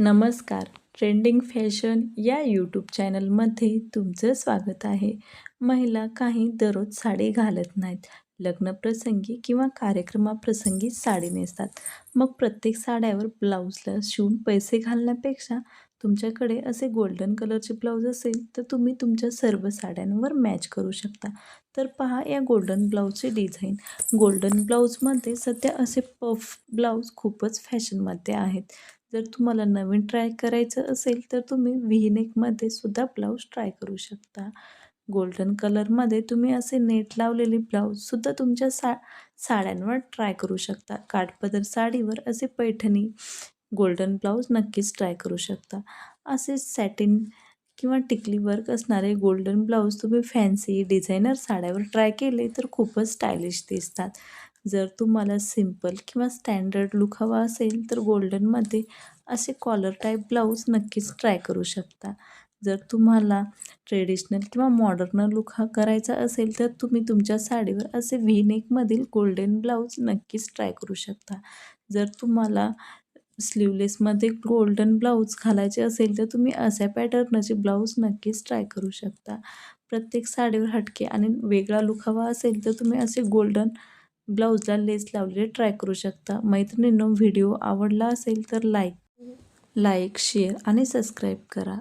नमस्कार. Trending fashion या YouTube चॅनलमध्ये तुमचं स्वागत आहे. महिला काही दररोज साडी घालत नाहीत. लग्नप्रसंगी किंवा कार्यक्रमाप्रसंगी साडी नेसतात. मग प्रत्येक साड्यावर ब्लाऊजला शिवून पैसे घालण्यापेक्षा तुमच्याकडे असे गोल्डन कलरचे ब्लाऊज असेल तर तुम्ही तुमच्या सर्व साड्यांवर मॅच करू शकता. तर पहा या गोल्डन ब्लाऊजचे डिझाईन गोल्डन ब्लाऊजमध्ये सध्या असे पफ ब्लाऊज खूपच फॅशनमध्ये आहेत. जर तुम्हाला नवीन ट्राय करायचं असेल तर तुम्ही व्हीनेकमध्ये सुद्धा ब्लाऊज ट्राय करू शकता. गोल्डन कलरमध्ये तुम्ही असे नेट लावलेले ब्लाऊजसुद्धा तुमच्या सा साड्यांवर ट्राय करू शकता. काठपदर साडीवर असे पैठणी गोल्डन ब्लाऊज नक्कीच ट्राय करू शकता. असे सॅटिन किंवा टिकली वर्क असणारे गोल्डन ब्लाऊज तुम्ही फॅन्सी डिझायनर साड्यावर ट्राय केले तर खूपच स्टायलिश दिसतात. जर तुम्हाला सिंपल किंवा स्टँडर्ड लुक हवा असेल तर गोल्डनमध्ये असे कॉलर टाईप ब्लाऊज नक्कीच ट्राय करू शकता. जर तुम्हाला ट्रेडिशनल किंवा मॉडर्न लुक हा करायचा असेल तर तुम्ही तुमच्या साडीवर असे व्ही नेकमधील गोल्डन ब्लाऊज नक्कीच ट्राय करू शकता. जर तुम्हाला स्लीवलेसमध्ये गोल्डन ब्लाऊज घालायचे असेल तर तुम्ही अशा पॅटर्नचे ब्लाऊज नक्कीच ट्राय करू शकता. प्रत्येक साडीवर हटके आणि वेगळा लुक हवा असेल तर तुम्ही असे गोल्डन ब्लाऊजला लेस लावलेले ट्राय करू शकता. मैत्रिणींनो व्हिडिओ आवडला असेल तर लाईक लाईक शेअर आणि सबस्क्राईब करा.